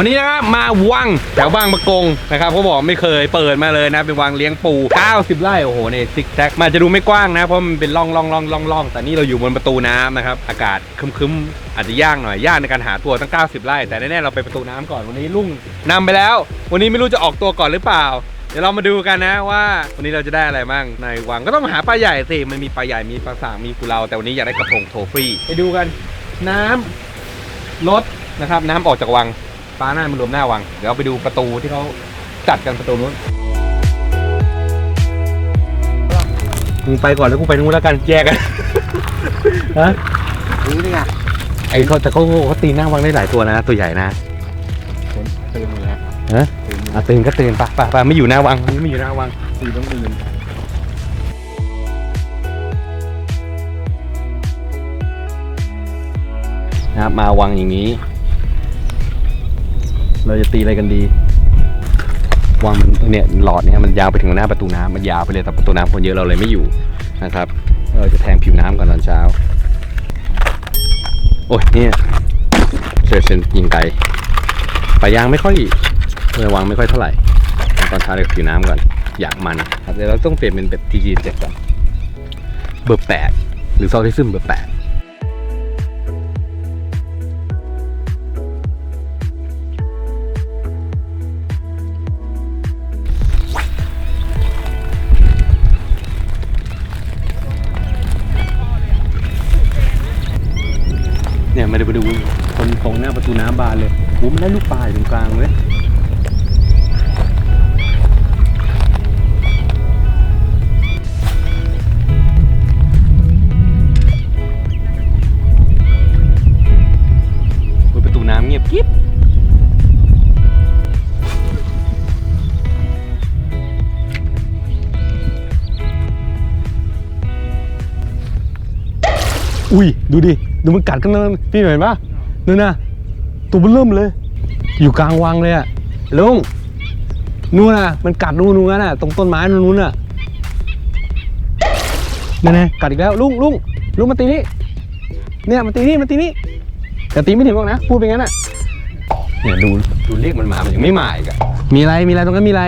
วันนี้นะครับมาวังแถวบางปะกงนะครับเขาบอกไม่เคยเปิดมาเลยนะเป็นวังเลี้ยงปู 90 ไร่โอ้โหเนี่ยซิกแซกมันอาจจะดูไม่กว้างนะเพราะมันเป็นร่องร่องร่องร่องร่องแต่นี่เราอยู่บนประตูน้ำนะครับอากาศคึมๆอาจจะยากหน่อยยากในการหาตัวตั้ง 90 ไร่ แต่แน่ๆเราไปประตูน้ำก่อนวันนี้ลุงนำไปแล้ว วันนี้ไม่รู้จะออกตัวก่อนหรือเปล่าเดี๋ยวเรามาดูกันนะว่า วันนี้เราจะได้อะไรบ้างในวังก็ต้องหาปลาใหญ่สิมันมีปลาใหญ่มีปลาสางมีกุเลาแต่วันนี้อยากได้กระพงโทฟรีไปดูกัน น้ำลดนะครับน้ำออกจากวัง ปลาหน้ามันรวมหน้าวัง เดี๋ยวเราไปดูประตูที่เขาจัดกันประตูนู้นมึงไปก่อนแล้วกูไปนู้นแล้วกันแยกกัน ฮะนี่นี่ไงไอ้เขาแต่เขาเขาตีหน้าวังได้หลายตัวนะ ตัวใหญ่นะตื่นหมดแล้วฮะอะตื่นก็ตื่นปะปะปะไม่อยู่หน้าวังวันนี้ไม่อยู่หน้าวังตื่นต้องตื่นนะครับมาวังอย่างนี้ เราจะตีอะไรกันดีวังมันเนี่ยหลอดเนี่ยมันยาวไปถึงหน้าประตูน้ำมันยาวไปเลยแต่ประตูน้ำคนเยอะเราเลยไม่อยู่นะครับ เราจะแทงผิวน้ำก่อนตอนเช้า โอ้ยเนี่ยเจอเซนยิงไกลปลายางไม่ค่อยระวังไม่ค่อยเท่าไหร่ ตอนเช้าเลยกับผิวน้ำก่อนอยากมันครับเดี๋ยวเราต้องเปลี่ยนเป็นแบบทีจีเจ็ดก่อนเบอร์แปดหรือซอลที่ซึมเบอร์แปด มได้ลูกปลาอยู่ตรงกลางเลยประตูน้ำเงียบกิ๊บอุ้ย ดูดิ ดูมันกัดกันนะพี่เห็นปะนู่นน่ะตัวมันเริ่มเลย อยู่กลางวังเลยอะลุงนู่นน่ะ มันกัดนู่นนู่นน่ะตรงต้นไม้นู่นนู่นน่ะนี่นไงกัดอีกแล้วลุงลุงลุงมาตีนี่เนี่ยมาตีนี่มาตีนี่แต่ตีไม่ถึงหรอกนะพูดเปงั้นน่ะเนี่ยดูดูเรียกมันมามันยังไม่มาอีกอะมีอะไรมีอะไรตรงนั้นมีอะไร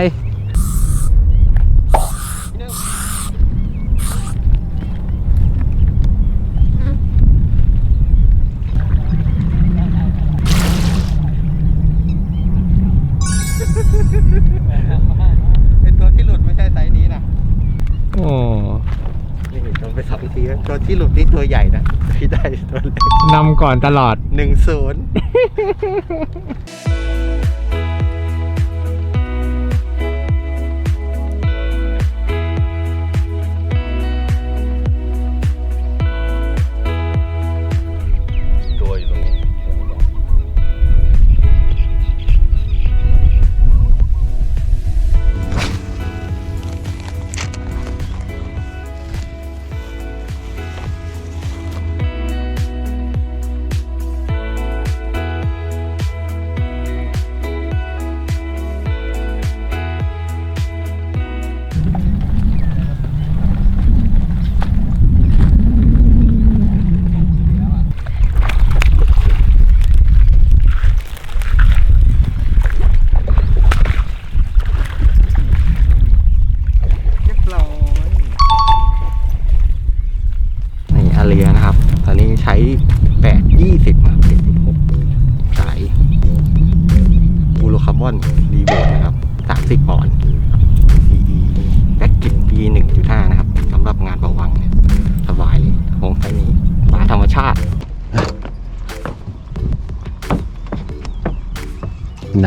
เป็นตัวที่หลุดไม่ใช่ไซส์นี้นะ โอ้ นี่โดนไปสองทีแล้วตัวที่หลุดนี่ตัวใหญ่ นะที่ได้ตัวเล็กนำก่อนตลอด หนึ่งศูนย์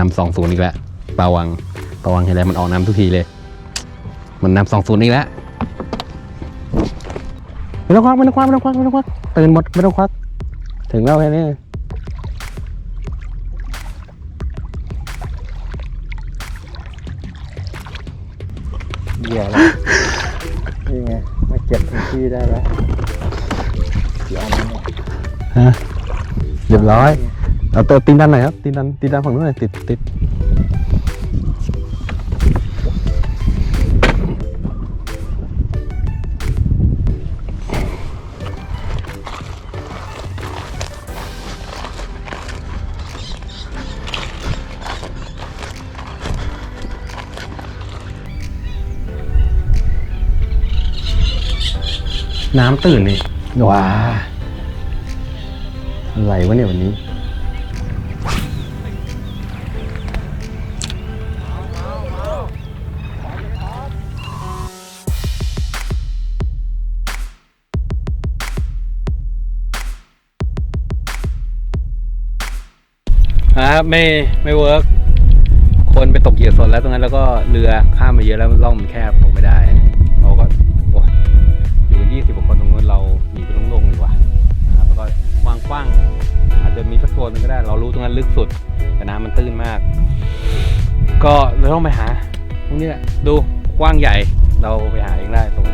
นำสองศูนย์อีกแล้วปาวังปาวังเห็นแล้วมันออกน้ำทุกทีเลย มันนำสองศูนย์อีกแล้วไม่ต้องควักไม่ต้องควักไม่ต้องควักไม่ต้องควักตื่นหมดไม่ต้องควักถึงแล้วแค่นี้เหยื่อแล้วนี่ไงมาเก็บถึงที่ได้แล้วเดี๋ยวเอามาเนี่ยฮะเรียบร้อย เอาเตอตีนดันไหน่อครับตีนดันตีนดันฝั่งนู้นหน่อยติดติดน้ำตื่นนี่ว้าอะไรวะเนี่ยวันนี้ ครับ ไม่ไม่เวิร์กคนไปตกเหยื่อสดแล้วตรงนั้นแล้วก็เรือข้ามมาเยอะแล้วร่องมันแคบตกไม่ได้เราก็โอ้ยอยู่กันยี่สิบกว่าคนตรงนู้นเราหนีไปลงๆดีกว่านะครับแล้วก็กว้างๆอาจจะมีสักโซนหนึงก็ได้ เรารู้ตรงนั้นลึกสุด แต่น้ำมันตื้นมาก ก็เราต้องไปหา ตรงนี้แหละดูกว้างใหญ่เราไปหาเองได้ตรง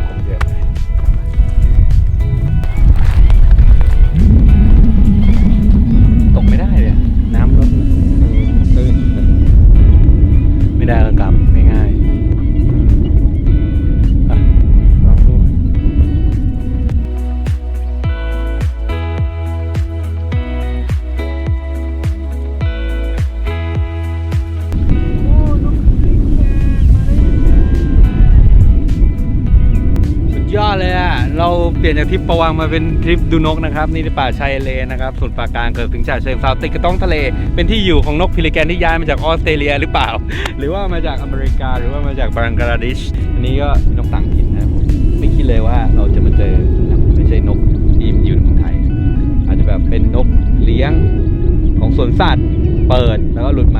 ลี่ยนจากทริปประวังมาเป็นทริปดูนกนะครับนี่ที่ป่าชายเลนนะครับส่วนป่ากลางเกิดถึงฉะเชิงเซาติดกับต้องทะเล เป็นที่อยู่ของนกพิลิแกนที่ย้ายมาจากออสเตรเลียหรือเปล่า หรือว่ามาจากอเมริกาหรือว่ามาจากบังกลาเทศอันนี้ก็นกต่างถิ่นนะผมไม่คิดเลยว่าเราจะมาเจอไม่ใช่นกที่มันอยู่ในเมืองไทย อาจจะแบบเป็นนกเลี้ยงของสวนสัตว์เปิดแล้วก็หลุดมา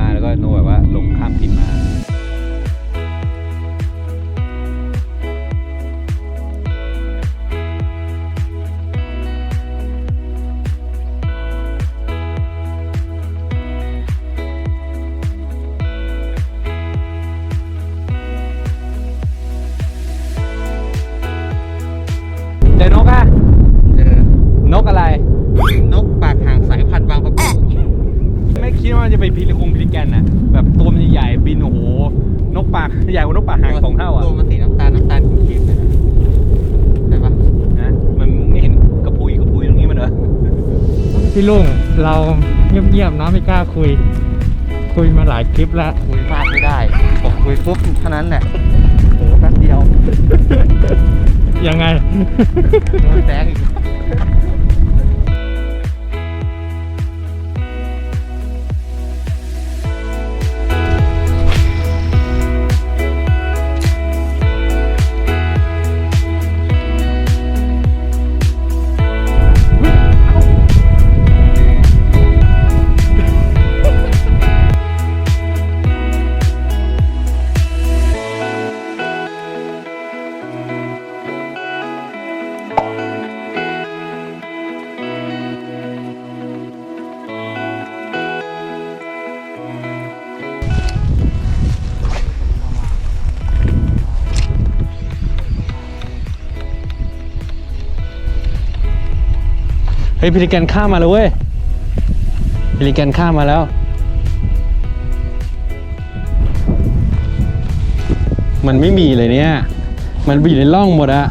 พี่ลุงเราเงียบๆนะไม่กล้าคุย คุยมาหลายคลิปแล้วคุยมากไม่ได้ผมคุยปุ๊บเท่านั้นแหละโอ้แป๊บเดียวยังไงโดนแซงอีก เฮ้ยพิลิแกนข้ามมาแล้วเว้ยพิลิแกนข้ามมาแล้ว มันไม่มีเลยเนี่ย มันไปอยู่ในร่องหมดอะ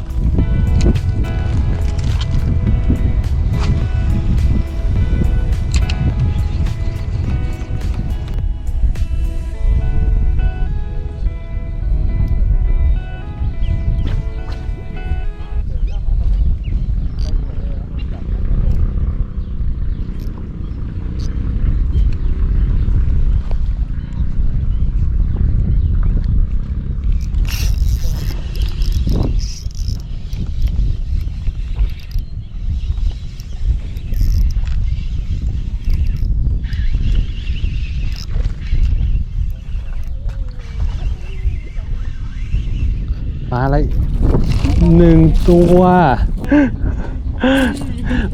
หนึ่งตัว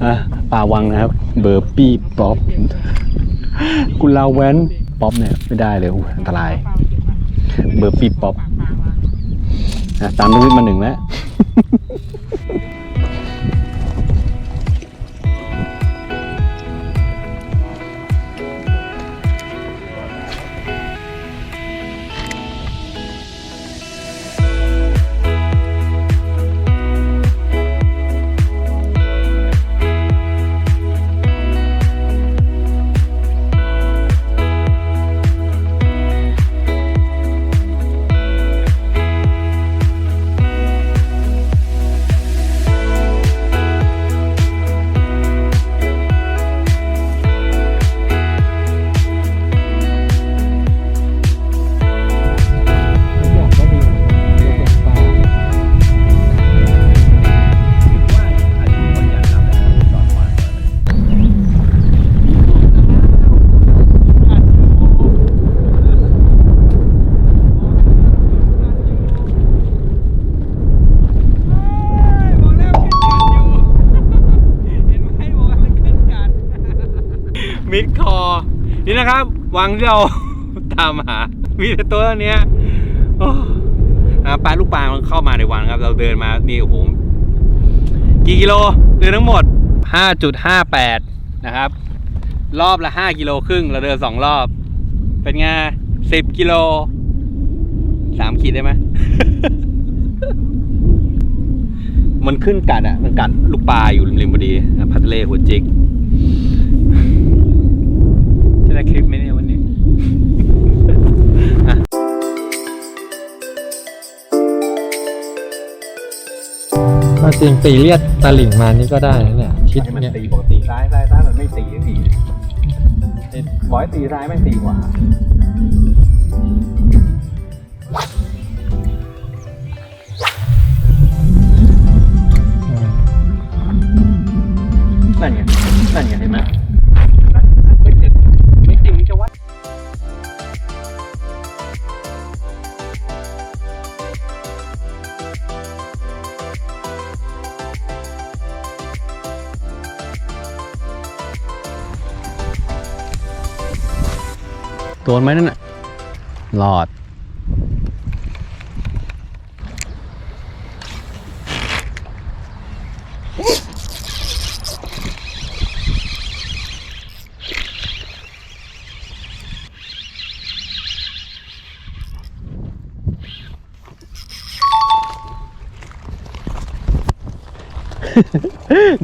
อะปลาวังนะครับ เบอร์ปี้ป๊อปกุลาแวนป๊อปเนี่ยไม่ได้เลยอันตราย เบอร์ปี้ป๊อปอะตามนึกมาหนึ่งแล้ว นี่นะครับ วังที่เรา ตามหา มีแต่ตัวเนี้ยปลาลูกปลามันเข้ามาในวังครับ เราเดินมา นี่โอ้โห กี่กิโลเดินทั้งหมด 5.58 นะครับ รอบละ 5 กิโลครึ่ง เราเดิน 2 รอบ เป็นไง 10 กิโล 3 ขีดได้ไหมมันขึ้นกัดอะ มันกัดลูกปลาอยู่ริมๆพอดีพัทะเลหัวจิก จริงตีเลียดตะหลิ่งมานี่ก็ได้นะเนี่ยคิดมันเนี่ยตีปกติซ้ายซ้ายซ้ายมันไม่ตีสักทีบอกให้ตีซ้ายไม่ตีขวา โดนไหมนั่นน่ะหลอด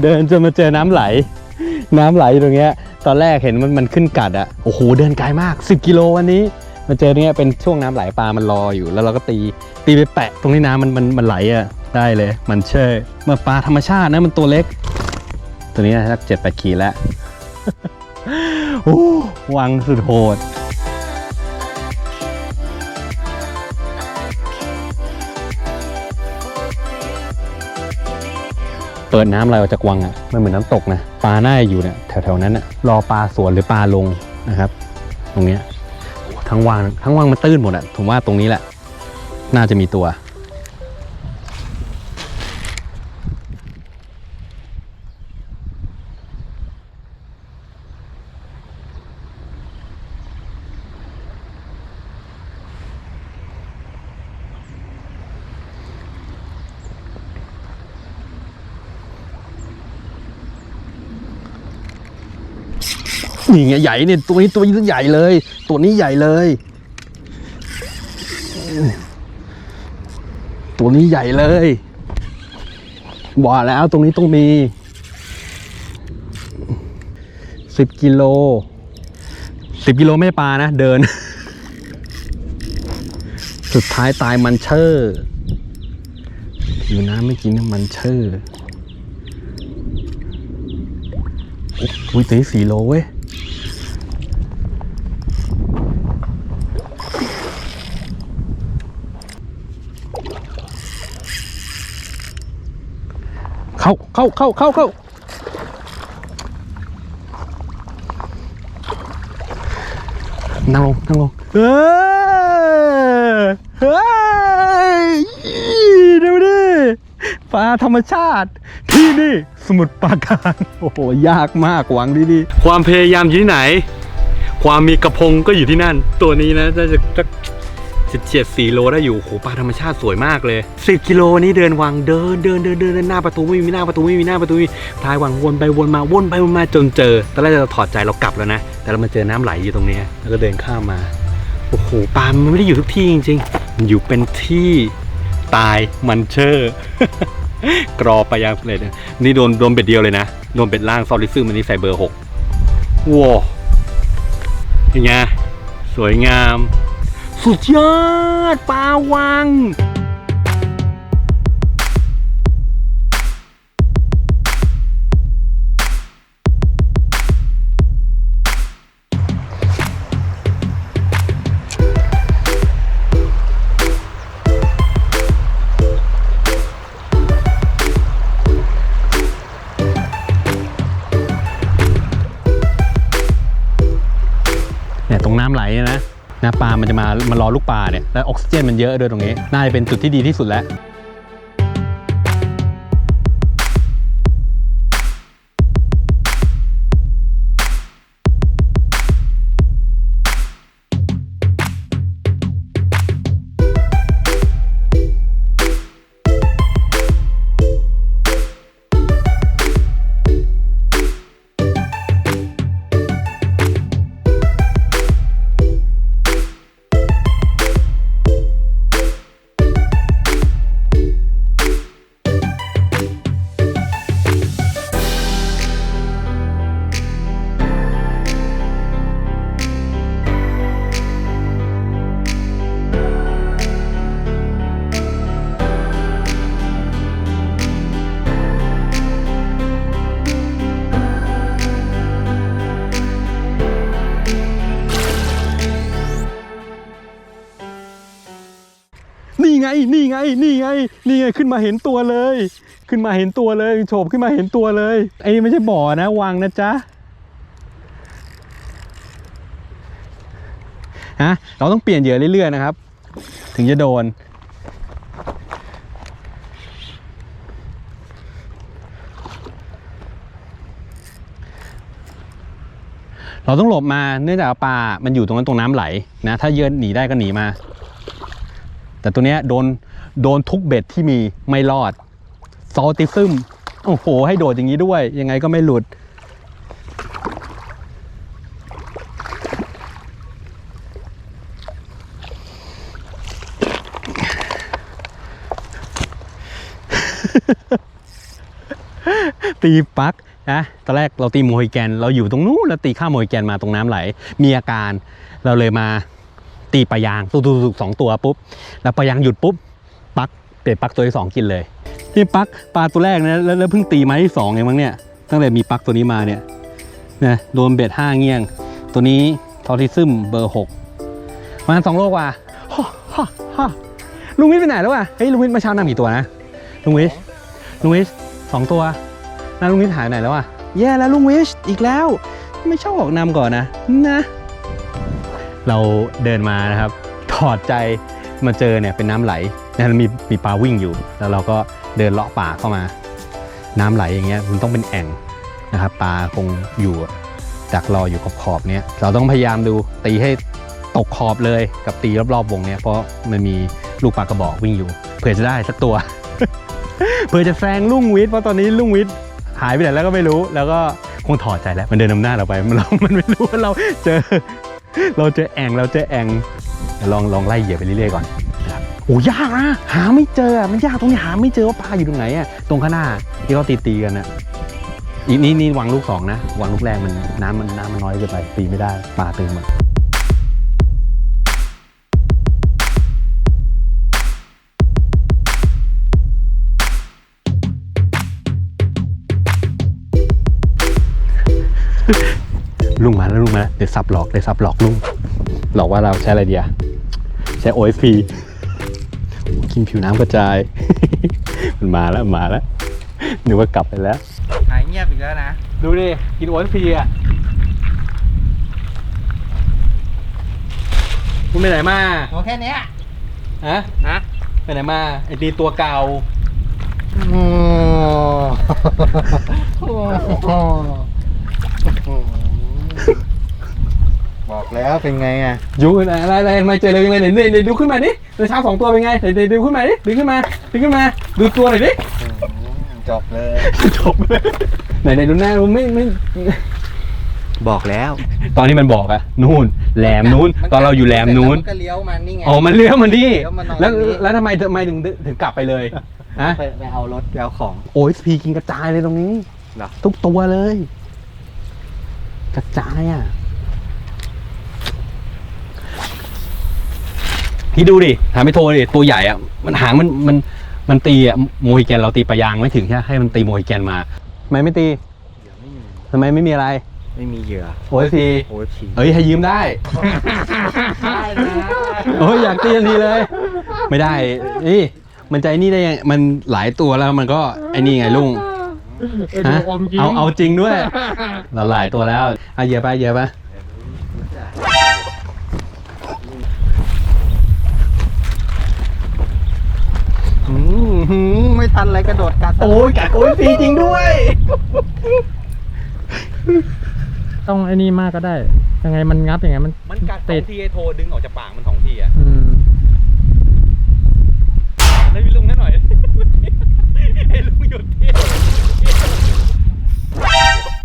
เดินจนมาเจอน้ำไหล น้ำไหลตรงเนี้ย ตอนแรกเห็นมันมันขึ้นกัดอะโอ้โหเดินไกลมาก 10 กิโลวันนี้มาเจอเนี้ยเป็นช่วงน้ำไหลปลามันรออยู่ แล้วเราก็ตีตีไปแปะ ตรงนี้น้ำมันมันมันไหลอะได้เลย มันเช่มาปลาธรรมชาตินะมันตัวเล็ก ตัวนี้สักเจ็ดแปดขีดแล้วโอ้วังสุดโหด เปิดน้ำไหลออกจากวังอะมันเหมือนน้ำตกนะปลาหน้าอยู่เนี่ยแถวๆนั้นอะรอปลาสวนหรือปลาลงนะครับ ตรงเนี้ยทั้งวังทั้งวังมันตื้นหมดอะผมว่าตรงนี้แหละ น่าจะมีตัว นี่ไงใหญ่เนี่ยตัวนี้ตัวนี้ใหญ่เลย ตัวนี้ใหญ่เลย ตัวนี้ใหญ่เลยบอกแล้วตรงนี้ต้องมีสิบกิโลสิบกิโลไม่ปลานะ เดิน สุดท้ายตายมันเชอร์อยู่น้ำไม่กินน้ำมันเชอร์โอ้ยตีสี่โลเว้ย เข้าเข้าเข้าเข้าเข้านั่งลงนั่งลงเออเฮ้ยดี๋ยวดิปลาธรรมชาติ ที่นี่สมุทรปราการโอ้โหยากมากหวังดีๆความพยายามอยู่ที่ไหน ความมีกระพงก็อยู่ที่นั่น ตัวนี้นะน่าจะ สักสิบเจ็ดสี่โลได้อยู่โหปลาธรรมชาติสวยมากเลยสิบกิโลนี้เดินวังเดินเดินเดินเดินเดินหน้าประตูไม่มีหน้าประตูไม่มีหน้าประตูไม่มีทายวังวนไปวนมาวนไปวนมาจนเจอตอนแรกเราถอดใจเรากลับแล้วนะ แต่เรามาเจอน้ำไหลอยู่ตรงนี้แล้วก็เดินข้ามมาโอ้โหปลามันไม่ได้อยู่ทุกที่จริงๆมันอยู่เป็นที่ตายมันเชอร์กรอไปยังเลยนะนี่โดนโดนเบ็ดเดียวเลยนะโดนเบ็ดล่างซอลิซึมอันนี้ใส่เบอร์หกว้าวเป็นไงสวยงาม สุดยอดปลาวัง ปลามันจะมามารอลูกปลาเนี่ยแล้วออกซิเจนมันเยอะด้วยตรงนี้ น่าจะเป็นจุดที่ดีที่สุดแล้ว นี่ไง นี่ไง นี่ไง ขึ้นมาเห็นตัวเลย ขึ้นมาเห็นตัวเลย โฉบขึ้นมาเห็นตัวเลย ไอ้ไม่ใช่บ่อนะวางนะจ๊ะ ฮะ เราต้องเปลี่ยนเหยื่อเรื่อยๆนะครับ ถึงจะโดน เราต้องหลบมา เนื่องจากปลา มันอยู่ตรงนั้นตรงน้ำไหลนะ ถ้าเยือนหนีได้ก็หนีมา แต่ตัวเนี้ยโดนโดนทุกเบ็ดที่มีไม่รอดซอติซึมโอ้โห ให้โดดอย่างนี้ด้วย ยังไงก็ไม่หลุด ตีปักนะตอนแรกเราตีโมฮิแกน เราอยู่ตรงนู้นแล้วตีข้ามโมฮิแกนมาตรงน้ำไหล มีอาการเราเลยมา ตีปลายางตุกๆสองตัวปุ๊บ แล้วปลายางหยุดปุ๊บปักเปลี่ยนปักตัวที่สองกินเลยนี่ปักปลาตัวแรกนะแล้วแล้วเพิ่งตีไม้ที่สองเองมั้งเนี่ยตั้งแต่มีปักตัวนี้มาเนี่ยนะโดนเบ็ดห้าเงี้ยง ตัวนี้ทอทิซึมเบอร์หกประมาณสองโลกว่าฮ่าฮ่าฮ่าลุงวิทย์ไปไหนแล้ววะเฮ้ยลุงวิทย์มาเช้านำกี่ตัวนะลุงวิทย์ลุงวิทย์สองตัวแล้วลุงวิทย์หายไปไหนแล้วอะแย่แล้วลุงวิทย์อีกแล้ว ไม่ชอบออกนำก่อนนะนะ เราเดินมานะครับ ถอดใจมาเจอเนี่ยเป็นน้ำไหลนะมีมีปลาวิ่งอยู่ แล้วเราก็เดินเลาะป่าเข้ามา น้ำไหลอย่างเงี้ยมันต้องเป็นแอ่งนะครับปลาคงอยู่ดักรออยู่ขอบขอบเนี้ยเราต้องพยายามดูตีให้ตกขอบเลยกับตีรอบๆวงเนี้ยเพราะมันมีลูกปลากระบอกวิ่งอยู่ เผื่อจะได้สักตัว เผื่อจะแซงลุงวิทย์เพราะตอนนี้ลุงวิทย์หายไปไหนแล้วก็ไม่รู้ แล้วก็คงถอดใจแล้วมันเดินนำหน้าเราไปมันเรามันไม่รู้ว่าเราเจอ เราเจอแอ่งเราเจอแอ่งลองลองไล่เหยียบไปเรื่อยๆก่อนโอ้ยากนะหาไม่เจออะมันยากตรงนี้หาไม่เจอว่าปลาอยู่ตรงไหนอะตรงข้างหน้าที่เขาตีตีกันอะอีนี่นี่วางลูกสองนะวางลูกแรกมันน้ำมันน้ำมันน้อยเกินไปตีไม่ได้ปลาตึงหมด งมาแล้วลุงมาแล้วเดี๋ยวสับหลอกเดี๋ยวสับหลอกลุงหลอกว่าเราใช้อะไรเดียใช้ OSP กินผิวน้ำกระจาย มันมาแล้วมาแล้วนึกว่ากลับไปแล้วหายเงียบอีกแล้วนะ ดูดิ กินโอ p พีอะคุณไปไหนมาตัวแค่เนี้ยฮะนะไปไหนมาไอ้ตีตัวเก่าโอ้โหบอก แล้วเป็นไงอะอยู่ไหนอะไรอะไรมาเจอเลยยังไงไหนไหนไหนดูขึ้นมาดิตัวช้างสองตัวเป็นไงไหนไหนดูขึ้นมาดิดึงขึ้นมาดึงขึ้นมาดูตัวหน่อยดิจบเลยจบเลยไหนไหนดูหน้าดูไม่ไม่บอกแล้ว ตอนที่มันบอกอะนู่นแหลมนู้น ตอนเราอยู่แหลมนู้นก็เลี้ยวมานี่ไงอ๋อมันเลี้ยวมันนี่เลี้ยวมานอนแล้วนี่แล้วทำไมทำไมถึงถึงกลับไปเลยฮะไปไปเอารถไปเอาของโอ้ยพีกินกระจายเลยตรงนี้เหรอทุกตัวเลย กระจายอะ พี่ดูดิหาไม่โทรดิตัวใหญ่อะมันหางมันมันมันตีอะโมฮิแกนเราตีปลายางไม่ถึงแค่ให้มันตีโมฮิแกนมาทำไมไม่ตีเดี๋ยวไม่มีทำไมไม่มีอะไร ไม่มีเหยื่อโอ้ยพีโอ้ยผีเอ้ยให้ยืมได้ได้นะโอ้ยอยากตีทันทีเลย ไม่ได้นี่มันใจนี่ได้ยังมันหลายตัวแล้วมันก็ไอ้นี่ไงลุงฮะเอาเอาจริงด้วยเราหลายตัวแล้วอะเหยียบไปเหยียบไปอืม หืมไม่ทันอะไรกระโดดกัดโอ้ยกัดโอ้ยฟรีจริงด้วย ต้องไอ้นี่มากก็ได้ ยังไงมันงับยังไงมันมันกัดสติอดงทีไอ้โทรดึงออกจากปากมันสองทีอะอืมให้พี่ลุงให้หน่อยให้ลุงหยุดเที่ยว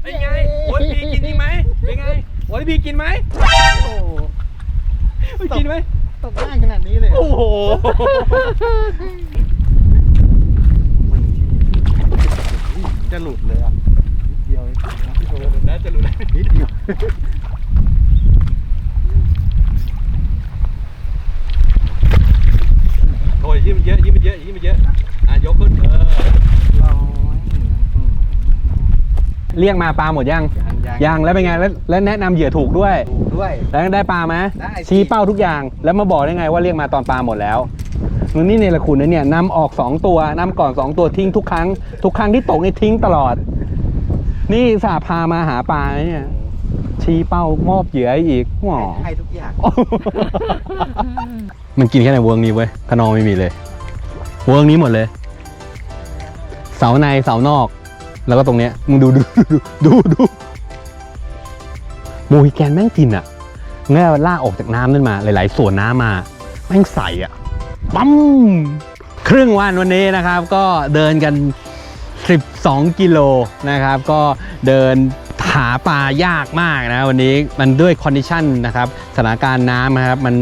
เป็นไงโอ้ยพีกินจริงไหมเป็นไงโอ้ยพีกินไหมโอ้ไม่กินไหมตกง่ายขนาดนี้เลย โอ้โห จะหลุดเลยอะนิดเดียวเองโอ้โหน่าจะรู้แล้วนิดเดียวโอ้ยยิ้มเยอะยิ้มเยอะยิ้มเยอะอะยกขึ้นเออร้อยอืมเรียกมาปลาหมดยังยังยังแล้วเป็นไงแล้วแล้วแนะนำเหยื่อถูกด้วย ถูกด้วย แล้วได้ปลาไหมได้สิ ชี้เป้าทุกอย่างแล้วมาบอกได้ไงว่าเรียกมาตอนปลาหมดแล้ว มันนี่เนรคุณนะเนี่ยนำออกสองตัวนำก่อนสองตัวทิ้งทุกครั้ง ทุกครั้งที่ตกนี่ทิ้งตลอด นี่สาพามาหาปลาเนี่ย ชี้เป้ามอบเหยื่อให้อีกหวอให้ทุกอย่าง มันกินแค่ในเวิร์กนี้เว้ยขนองไม่มีเลย เวิร์กนี้หมดเลย เสาในเสานอก แล้วก็ตรงเนี้ยมึงดูดูดูดูดูโมฮิแกนแม่งกินอะเงี้ยลากออกจากน้ำนั่นมา หลาย ๆ ส่วนน้ำมา แม่งใสอะ ปั๊มครึ่งวันวันนี้นะครับ ก็เดินกัน 12 กิโลนะครับ ก็เดินหาปลายากมากนะวันนี้มันด้วยคอนดิชันนะครับสถานการณ์น้ำนะครับมัน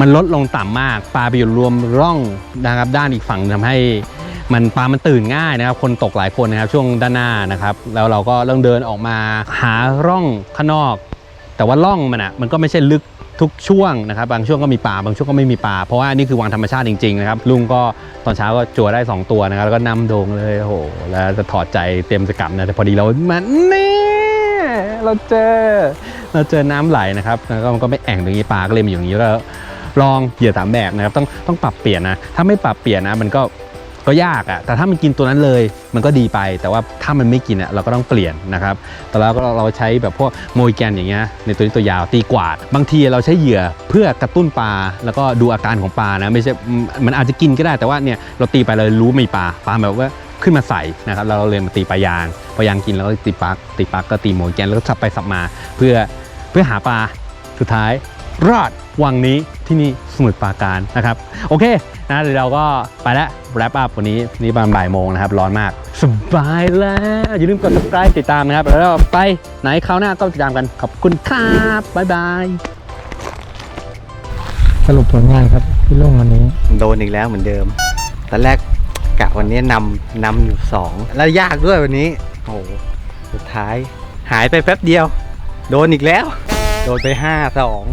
มันลดลงต่ำมากปลาไปอยู่รวมร่องนะครับด้านอีกฝั่งทำให้มันปลามันตื่นง่ายนะครับ คนตกหลายคนนะครับช่วงด้านหน้านะครับ แล้วเราก็เริ่มเดินออกมาหาร่องข้างนอก แต่ว่าร่องมันอะมันก็ไม่ใช่ลึก ทุกช่วงนะครับบางช่วงก็มีปลาบางช่วงก็ไม่มีปลาเพราะว่านี่คือวังธรรมชาติจริงๆนะครับลุงก็ตอนเช้าก็จั่วได้ 2 ตัวนะครับแล้วก็นำโด่งเลยโอ้โหแล้วจะถอดใจเต็มจะกลับนะแต่พอดีเรามันนี่เราเจอเราเจอน้ำไหลนะครับแล้วก็มันก็ไม่แอ่งตรงนี้ปลาก็เลยมาอยู่อย่างนี้แล้วลองเหยื่อสามแบบนะครับต้องต้องปรับเปลี่ยนนะถ้าไม่ปรับเปลี่ยนนะมันก็ ก็ยากอะ่ะแต่ถ้ามันกินตัวนั้นเลยมันก็ดีไป แต่ว่าถ้ามันไม่กินอะ่ะเราก็ต้องเปลี่ยนนะครับแต่เราก็เราใช้แบบพวกโมยแกนอย่างเงี้ยในตัวนี้ตัวยาวตีกวาด บางทีเราใช้เหยื่อเพื่อกระตุ้นปลาแล้วก็ดูอาการของปลานะไม่ใช่มันอาจจะกินก็ได้แต่ว่าเนี่ยเราตีไปเรารู้ไม่ปลาปลาแบบว่าขึ้นมาใส่นะครับเราเรียนมาตีปลายางพอยางกินแล้วก็ตีปลาตีปลาก็ตีโมยแกนแล้วก็สับไปสับมา เพื่อเพื่อหาปลาสุดท้ายรอดวังนี้ที่นี่สมุทรปราการนะครับ โอเค นะเดี๋ยวเราก็ไปแล้วแรปอัพวันนี้นี่ประมาณบ่ายโมงนะครับ ร้อนมาก สบายแล้ว อย่าลืมกด subscribe ติดตามนะครับ แล้วเราไปไหนคราวหน้าก็ติดตามกัน ขอบคุณครับ บ๊ายบาย สรุปผลงานครับพี่ลุงวันนี้ โดนอีกแล้วเหมือนเดิม ตอนแรกกะวันนี้นำนำอยู่สองแล้วยากด้วยวันนี้ โอ้โห สุดท้ายหายไปแป๊บเดียว โดนอีกแล้ว โดนไปห้าสอง